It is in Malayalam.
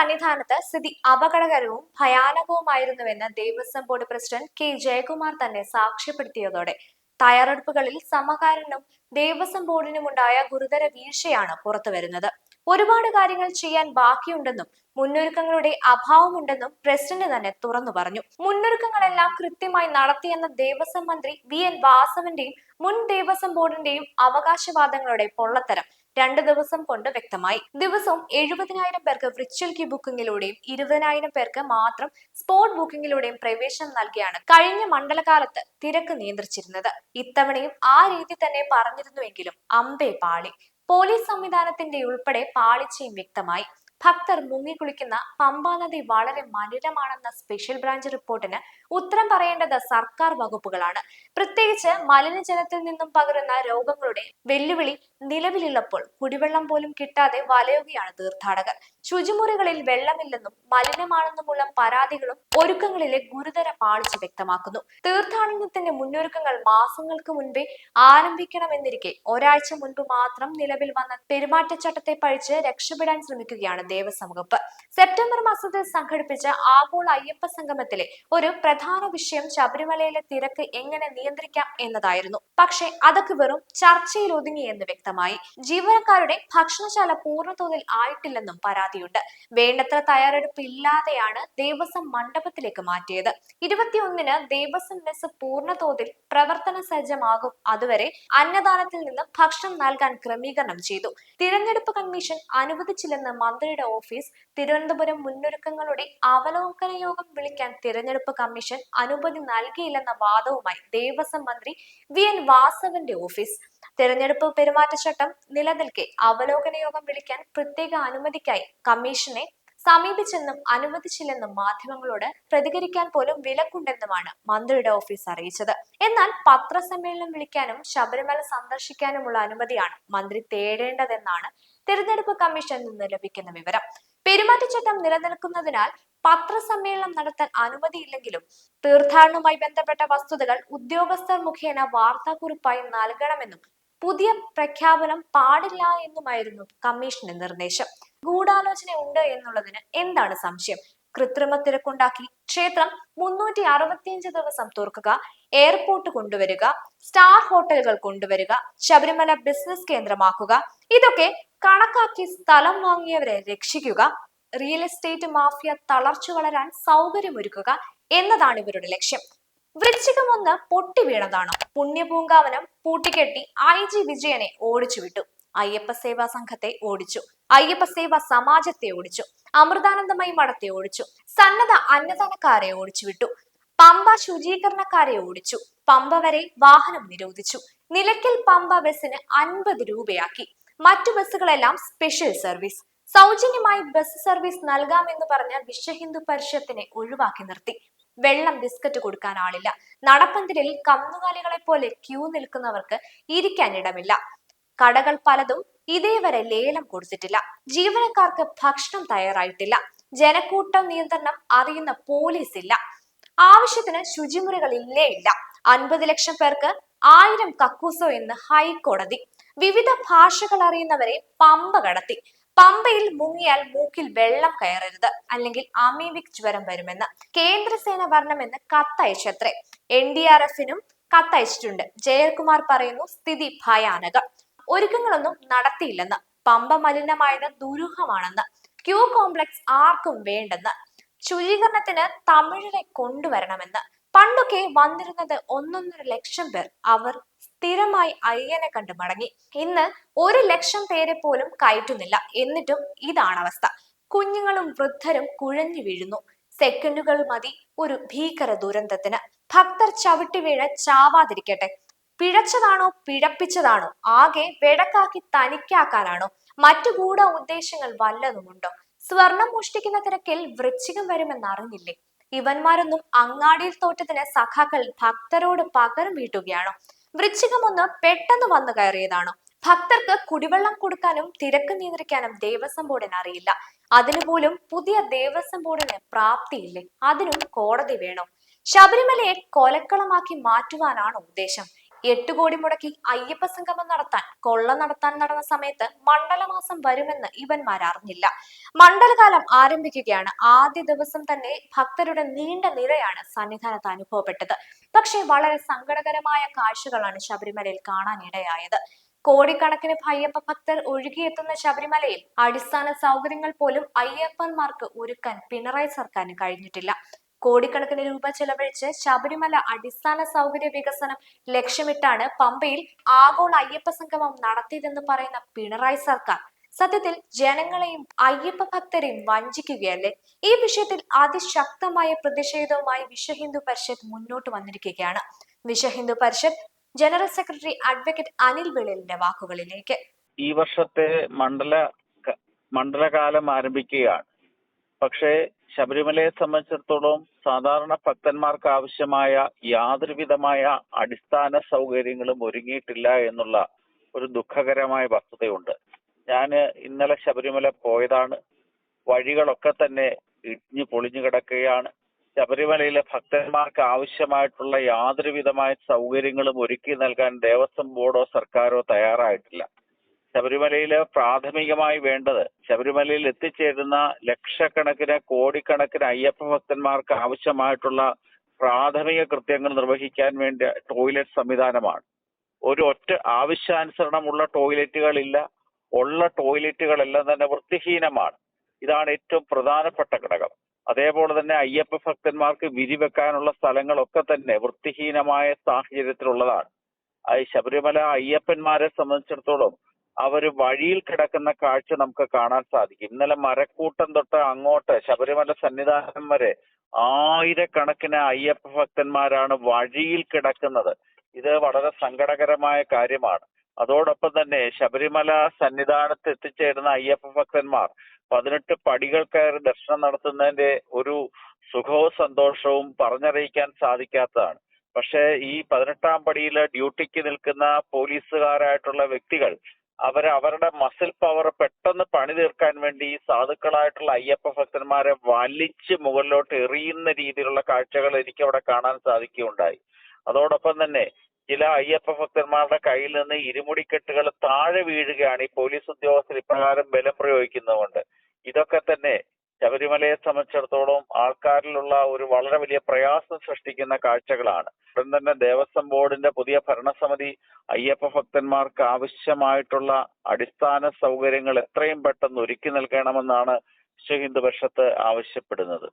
സന്നിധാനത്ത് സ്ഥിതി അപകടകരവും ഭയാനകവുമായിരുന്നുവെന്ന് Devaswom board president K Jayakumar തന്നെ സാക്ഷ്യപ്പെടുത്തിയതോടെ തയ്യാറെടുപ്പുകളിൽ സമകാലനും ദേവസ്വം ബോർഡിനുമുണ്ടായ ഗുരുതര വീഴ്ചയാണ് പുറത്തുവരുന്നത്. ഒരുപാട് കാര്യങ്ങൾ ചെയ്യാൻ ബാക്കിയുണ്ടെന്നും മുന്നൊരുക്കങ്ങളുടെ അഭാവമുണ്ടെന്നും പ്രസിഡന്റ് തന്നെ തുറന്നു പറഞ്ഞു. മുന്നൊരുക്കങ്ങളെല്ലാം കൃത്യമായി നടത്തിയെന്ന ദേവസ്വം മന്ത്രി വി എൻ വാസവന്റെയും മുൻ ദേവസ്വം ബോർഡിന്റെയും അവകാശവാദങ്ങളുടെ പൊള്ളത്തരം രണ്ട് ദിവസം കൊണ്ട് വ്യക്തമായി. ദിവസവും എഴുപതിനായിരം പേർക്ക് വിർച്വൽ ക്യൂ ബുക്കിംഗിലൂടെയും ഇരുപതിനായിരം പേർക്ക് മാത്രം സ്പോട്ട് ബുക്കിംഗിലൂടെയും പ്രവേശനം നൽകിയാണ് കഴിഞ്ഞ മണ്ഡലകാലത്ത് തിരക്ക് നിയന്ത്രിച്ചിരുന്നത്. ഇത്തവണയും ആ രീതി തന്നെ പറഞ്ഞിരുന്നുവെങ്കിലും അമ്പേ പാളി. പോലീസ് സംവിധാനത്തിന്റെ ഉൾപ്പെടെ പാളിച്ചയും വ്യക്തമായി. ഭക്തർ മുങ്ങിക്കുളിക്കുന്ന പമ്പാ നദി വളരെ മലിനമാണെന്ന സ്പെഷ്യൽ ബ്രാഞ്ച് റിപ്പോർട്ടിന് ഉത്തരം പറയേണ്ടത് സർക്കാർ വകുപ്പുകളാണ്. പ്രത്യേകിച്ച് മലിനജലത്തിൽ നിന്നും പകരുന്ന രോഗങ്ങളുടെ വെല്ലുവിളി നിലവിലുള്ളപ്പോൾ കുടിവെള്ളം പോലും കിട്ടാതെ വലയുകയാണ് തീർത്ഥാടകർ. ശുചിമുറികളിൽ വെള്ളമില്ലെന്നും മലിനമാണെന്നുമുള്ള പരാതികളും ഒരുക്കങ്ങളിലെ ഗുരുതര പാളിച്ച വ്യക്തമാക്കുന്നു. തീർത്ഥാടനത്തിന്റെ മുന്നൊരുക്കങ്ങൾ മാസങ്ങൾക്ക് മുൻപേ ആരംഭിക്കണമെന്നിരിക്കെ ഒരാഴ്ച മുൻപ് മാത്രം നിലവിൽ വന്ന പെരുമാറ്റച്ചട്ടത്തെ പഴിച്ച് രക്ഷപ്പെടാൻ ശ്രമിക്കുകയാണ് ദേവസ്വം വകുപ്പ് സെപ്റ്റംബർ മാസത്തിൽ സംഘടിപ്പിച്ച ആഗോള അയ്യപ്പ സംഗമത്തിലെ ഒരു പ്രധാന വിഷയം ശബരിമലയിലെ തിരക്ക് എങ്ങനെ നിയന്ത്രിക്കാം എന്നതായിരുന്നു. പക്ഷേ അതൊക്കെ വെറും ചർച്ചയിൽ ഒതുങ്ങി എന്ന് വ്യക്തമായി. ജീവനക്കാരുടെ ഭക്ഷണശാല പൂർണതോതിൽ ആയിട്ടില്ലെന്നും പരാതിയുണ്ട്. വേണ്ടത്ര തയ്യാറെടുപ്പ് ഇല്ലാതെയാണ് ദേവസ്വം മണ്ഡപത്തിലേക്ക് മാറ്റിയത്. ഇരുപത്തിയൊന്നിന് ദേവസ്വം മെസ് പൂർണതോതിൽ പ്രവർത്തന സജ്ജമാകും. അതുവരെ അന്നദാനത്തിൽ നിന്ന് ഭക്ഷണം നൽകാൻ ക്രമീകരണം ചെയ്തു. തിരഞ്ഞെടുപ്പ് കമ്മീഷൻ അനുവദിച്ചില്ലെന്ന് മന്ത്രിയുടെ ഓഫീസ് തിരുവനന്തപുരം മുന്നൊരുക്കങ്ങളുടെ അവലോകന യോഗം വിളിക്കാൻ തിരഞ്ഞെടുപ്പ് കമ്മീഷൻ അനുമതി നൽകിയില്ലെന്ന വാദവുമായി ദേവസ്വം മന്ത്രി വി എൻ വാസവന്റെ ഓഫീസ്. തിരഞ്ഞെടുപ്പ് പെരുമാറ്റച്ചട്ടം നിലനിൽക്കെ അവലോകന യോഗം വിളിക്കാൻ പ്രത്യേക അനുമതിക്കായി കമ്മീഷനെ സമീപിച്ചെന്നും അനുവദിച്ചില്ലെന്നും മാധ്യമങ്ങളോട് പ്രതികരിക്കാൻ പോലും വിലക്കുണ്ടെന്നുമാണ് മന്ത്രിയുടെ ഓഫീസ് അറിയിച്ചത്. എന്നാൽ പത്രസമ്മേളനം വിളിക്കാനും ശബരിമല സന്ദർശിക്കാനുമുള്ള അനുമതിയാണ് മന്ത്രി തേടേണ്ടതെന്നാണ് തിരഞ്ഞെടുപ്പ് കമ്മീഷനിൽ നിന്ന് ലഭിക്കുന്ന വിവരം. പെരുമാറ്റച്ചട്ടം നിലനിൽക്കുന്നതിനാൽ പത്രസമ്മേളനം നടത്താൻ അനുമതിയില്ലെങ്കിലും തീർത്ഥാടനവുമായി ബന്ധപ്പെട്ട വസ്തുതകൾ ഉദ്യോഗസ്ഥർ മുഖേന വാർത്താക്കുറിപ്പായി നൽകണമെന്നും പുതിയ പ്രഖ്യാപനം പാടില്ല എന്നുമായിരുന്നു കമ്മീഷന്റെ നിർദ്ദേശം. ഗൂഢാലോചന ഉണ്ട് എന്നുള്ളതിന് എന്താണ് സംശയം? കൃത്രിമ തിരക്കുണ്ടാക്കി ക്ഷേത്രം മുന്നൂറ്റി അറുപത്തിയഞ്ച് ദിവസം തുറക്കുക എയർപോർട്ട് കൊണ്ടുവരിക സ്റ്റാർ ഹോട്ടലുകൾ കൊണ്ടുവരിക ശബരിമല ബിസിനസ് കേന്ദ്രമാക്കുക ഇതൊക്കെ കണക്കാക്കി സ്ഥലം വാങ്ങിയവരെ രക്ഷിക്കുക റിയൽ എസ്റ്റേറ്റ് മാഫിയ തളർച്ചു വളരാൻ സൗകര്യമൊരുക്കുക എന്നതാണ് ഇവരുടെ ലക്ഷ്യം. വൃശ്ചികം ഒന്ന് പൊട്ടി വീണതാണ് പുണ്യപൂങ്കാവനം പൂട്ടിക്കെട്ടി ഐ ജി വിജയനെ ഓടിച്ചുവിട്ടു. അയ്യപ്പ സേവാ സംഘത്തെ ഓടിച്ചു. അയ്യപ്പ സേവാ സമാജത്തെ ഓടിച്ചു. അമൃതാനന്ദമയി മഠത്തെ ഓടിച്ചു. സന്നദ്ധ അന്നദാനക്കാരെ ഓടിച്ചു വിട്ടു. പമ്പ ശുചീകരണക്കാരെ ഓടിച്ചു. പമ്പ വരെ വാഹനം നിരോധിച്ചു. നിലയ്ക്കൽ പമ്പ ബസ്സിന് അൻപത് രൂപയാക്കി. മറ്റു ബസ്സുകളെല്ലാം സ്പെഷ്യൽ സർവീസ് സൗജന്യമായി ബസ് സർവീസ് നൽകാമെന്ന് പറഞ്ഞ വിശ്വ ഹിന്ദു പരിഷത്തിനെ ഒഴിവാക്കി നിർത്തി. വെള്ളം ബിസ്ക്കറ്റ് കൊടുക്കാൻ ആളില്ല. നടപ്പന്തലിൽ കന്നുകാലികളെ പോലെ ക്യൂ നിൽക്കുന്നവർക്ക് ഇരിക്കാൻ ഇടമില്ല. കടകൾ പലതും ഇതേവരെ ലേലം കൊടുത്തിട്ടില്ല. ജീവനക്കാർക്ക് ഭക്ഷണം തയ്യാറായിട്ടില്ല. ജനക്കൂട്ടം നിയന്ത്രണം അറിയുന്ന പോലീസ് ഇല്ല. ആവശ്യത്തിന് ശുചിമുറികൾ ഇല്ലേ ഇല്ല. അൻപത് ലക്ഷം പേർക്ക് ആയിരം കക്കൂസോ എന്ന് ഹൈക്കോടതി. വിവിധ ഭാഷകൾ അറിയുന്നവരെ പമ്പ കടത്തി. പമ്പയിൽ മുങ്ങിയാൽ മൂക്കിൽ വെള്ളം കയറരുത്. അല്ലെങ്കിൽ അമീബിക് ജ്വരം വരുമെന്ന്. കേന്ദ്രസേന വരണമെന്ന് കത്തയച്ചത്രേ. എൻ ഡി ആർ എഫിനും കത്തയച്ചിട്ടുണ്ട്. ജയകുമാർ പറയുന്നു സ്ഥിതി ഭയാനകം. ഒരുക്കങ്ങളൊന്നും നടത്തിയില്ലെന്ന്. പമ്പ മലിനമായത് ദുരൂഹമാണെന്ന്. ക്യൂ കോംപ്ലക്സ് ആർക്കും വേണ്ടെന്ന്. ശുചീകരണത്തിന് തമിഴരെ കൊണ്ടുവരണമെന്ന്. പണ്ടൊക്കെ വന്നിരുന്നത് ഒന്നൊന്നര ലക്ഷം പേർ അവർ സ്ഥിരമായി അയ്യനെ കണ്ട് മടങ്ങി. ഇന്ന് ഒരു ലക്ഷം പേരെ പോലും കയറ്റുന്നില്ല. എന്നിട്ടും ഇതാണ് അവസ്ഥ. കുഞ്ഞുങ്ങളും വൃദ്ധരും കുഴഞ്ഞു വീഴുന്നു. സെക്കൻഡുകൾ മതി ഒരു ഭീകര ദുരന്തത്തിന്. ഭക്തർ ചവിട്ടി വീഴ ചാവാതിരിക്കട്ടെ. പിഴച്ചതാണോ പിഴപ്പിച്ചതാണോ? ആകെ വെടക്കാക്കി തനിക്കാക്കാനാണോ? മറ്റു ഗൂഢ ഉദ്ദേശങ്ങൾ വല്ലതുമുണ്ടോ? സ്വർണം മോഷ്ടിക്കുന്ന തിരക്കിൽ വൃശ്ചികം വരുമെന്നറിഞ്ഞില്ലേ ഇവന്മാരൊന്നും അങ്ങാടിയിൽ തോറ്റത്തിന് സഖാക്കൾ ഭക്തരോട് പകരം വീട്ടുകയാണോ? വൃശ്ചികം ഒന്ന് പെട്ടെന്ന് വന്നു കയറിയതാണോ? ഭക്തർക്ക് കുടിവെള്ളം കൊടുക്കാനും തിരക്ക് നിയന്ത്രിക്കാനും ദേവസ്വം ബോർഡിന് അറിയില്ല. അതിനുപോലും പുതിയ ദേവസ്വം ബോർഡിന് പ്രാപ്തിയില്ലേ? അതിനും കോടതി വേണോ? ശബരിമലയെ കൊലക്കളമാക്കി മാറ്റുവാനാണ് ഉദ്ദേശം? എട്ട് കോടി മുടക്കി അയ്യപ്പ സംഗമം നടത്താൻ കൊള്ള നടത്താൻ നടന്ന സമയത്ത് മണ്ഡലമാസം വരുമെന്ന് ഇവന്മാർ അറിഞ്ഞില്ല. മണ്ഡലകാലം ആരംഭിക്കുകയാണ്. ആദ്യ ദിവസം തന്നെ ഭക്തരുടെ നീണ്ട നിരയാണ് സന്നിധാനത്ത് അനുഭവപ്പെട്ടത്. പക്ഷേ വളരെ സങ്കടകരമായ കാഴ്ചകളാണ് ശബരിമലയിൽ കാണാനിടയായത്. കോടിക്കണക്കിന് അയ്യപ്പ ഭക്തർ ഒഴുകിയെത്തുന്ന ശബരിമലയിൽ അടിസ്ഥാന സൗകര്യങ്ങൾ പോലും അയ്യപ്പന്മാർക്ക് ഒരുക്കാൻ പിണറായി സർക്കാരിന് കഴിഞ്ഞിട്ടില്ല. കോടിക്കണക്കിന് രൂപ ചെലവഴിച്ച് ശബരിമല അടിസ്ഥാന സൗകര്യ വികസനം ലക്ഷ്യമിട്ടാണ് പമ്പയിൽ ആഗോള അയ്യപ്പ സംഗമം നടത്തിയതെന്ന് പറയുന്ന പിണറായി സർക്കാർ. സത്യത്തിൽ ജനങ്ങളെയും അയ്യപ്പ ഭക്തരെയും വഞ്ചിക്കുകയല്ലേ? ഈ വിഷയത്തിൽ അതിശക്തമായ പ്രതിഷേധവുമായി വിശ്വ ഹിന്ദു പരിഷത്ത് മുന്നോട്ട് വന്നിരിക്കുകയാണ്. Vishwa Hindu Parishad general secretary advocate Anil വിളലിന്റെ വാക്കുകളിലേക്ക്. ഈ വർഷത്തെ മണ്ഡല മണ്ഡലകാലം ആരംഭിക്കുകയാണ്. പക്ഷേ ശബരിമലയെ സംബന്ധിച്ചിടത്തോളം സാധാരണ ഭക്തന്മാർക്ക് ആവശ്യമായ യാതൊരുവിധമായ അടിസ്ഥാന സൗകര്യങ്ങളും ഒരുങ്ങിയിട്ടില്ല എന്നുള്ള ഒരു ദുഃഖകരമായ വസ്തുതയുണ്ട്. ഞാൻ ഇന്നലെ ശബരിമല പോയതാണ്. വഴികളൊക്കെ തന്നെ ഇടിഞ്ഞു പൊളിഞ്ഞു കിടക്കുകയാണ്. ശബരിമലയിലെ ഭക്തന്മാർക്ക് ആവശ്യമായിട്ടുള്ള യാതൊരുവിധമായ സൗകര്യങ്ങളും ഒരുക്കി നൽകാൻ ദേവസ്വം ബോർഡോ സർക്കാരോ തയ്യാറായിട്ടില്ല. ശബരിമലയിൽ പ്രാഥമികമായി വേണ്ടത് ശബരിമലയിൽ എത്തിച്ചേരുന്ന ലക്ഷക്കണക്കിന് കോടിക്കണക്കിന് അയ്യപ്പ ഭക്തന്മാർക്ക് ആവശ്യമായിട്ടുള്ള പ്രാഥമിക കൃത്യങ്ങൾ നിർവഹിക്കാൻ വേണ്ടി ടോയ്ലറ്റ് സംവിധാനമാണ്. ഒരു ഒറ്റ ആവശ്യാനുസരണമുള്ള ടോയ്ലറ്റുകളില്ല. ഉള്ള ടോയ്ലറ്റുകളെല്ലാം തന്നെ വൃത്തിഹീനമാണ്. ഇതാണ് ഏറ്റവും പ്രധാനപ്പെട്ട ഘടകം. അതേപോലെ തന്നെ അയ്യപ്പ ഭക്തന്മാർക്ക് വിരിവെക്കാനുള്ള സ്ഥലങ്ങളൊക്കെ തന്നെ വൃത്തിഹീനമായ സാഹചര്യത്തിലുള്ളതാണ്. ശബരിമല അയ്യപ്പന്മാരെ സംബന്ധിച്ചിടത്തോളം അവർ വഴിയിൽ കിടക്കുന്ന കാഴ്ച നമുക്ക് കാണാൻ സാധിക്കും. ഇന്നലെ മരക്കൂട്ടം തൊട്ട് അങ്ങോട്ട് ശബരിമല സന്നിധാനം വരെ ആയിരക്കണക്കിന് അയ്യപ്പ ഭക്തന്മാരാണ് വഴിയിൽ കിടക്കുന്നത്. ഇത് വളരെ സങ്കടകരമായ കാര്യമാണ്. അതോടൊപ്പം തന്നെ ശബരിമല സന്നിധാനത്ത് എത്തിച്ചേരുന്ന അയ്യപ്പ ഭക്തന്മാർ പതിനെട്ട് പടികൾ കയറി ദർശനം നടത്തുന്നതിന്റെ ഒരു സുഖവും സന്തോഷവും പറഞ്ഞറിയിക്കാൻ സാധിക്കാത്തതാണ്. പക്ഷേ ഈ പതിനെട്ടാം പടിയിൽ ഡ്യൂട്ടിക്ക് നിൽക്കുന്ന പോലീസുകാരായിട്ടുള്ള വ്യക്തികൾ അവർ അവരുടെ മസിൽ പവർ പെട്ടെന്ന് പണി തീർക്കാൻ വേണ്ടി ഈ സാധുക്കളായിട്ടുള്ള അയ്യപ്പ ഭക്തന്മാരെ വലിച്ച് മുകളിലോട്ട് എറിയുന്ന രീതിയിലുള്ള കാഴ്ചകൾ എനിക്ക് അവിടെ കാണാൻ സാധിക്കുകയുണ്ടായി. അതോടൊപ്പം തന്നെ ചില അയ്യപ്പ ഭക്തന്മാരുടെ കയ്യിൽ നിന്ന് ഇരുമുടിക്കെട്ടുകൾ താഴെ വീഴുകയാണ് ഈ പോലീസ് ഉദ്യോഗസ്ഥർ ഇപ്രകാരം ബലം പ്രയോഗിക്കുന്നതുകൊണ്ട്. ഇതൊക്കെ തന്നെ ശബരിമലയെ സംബന്ധിച്ചിടത്തോളം ആൾക്കാരിലുള്ള ഒരു വളരെ വലിയ പ്രയാസം സൃഷ്ടിക്കുന്ന കാഴ്ചകളാണ്. ഉടൻ തന്നെ ദേവസ്വം ബോർഡിന്റെ പുതിയ ഭരണസമിതി അയ്യപ്പ ഭക്തന്മാർക്ക് ആവശ്യമായിട്ടുള്ള അടിസ്ഥാന സൗകര്യങ്ങൾ എത്രയും പെട്ടെന്ന് ഒരുക്കി നൽകണമെന്നാണ് വിശ്വ ഹിന്ദു പരിഷത്ത് ആവശ്യപ്പെടുന്നത്.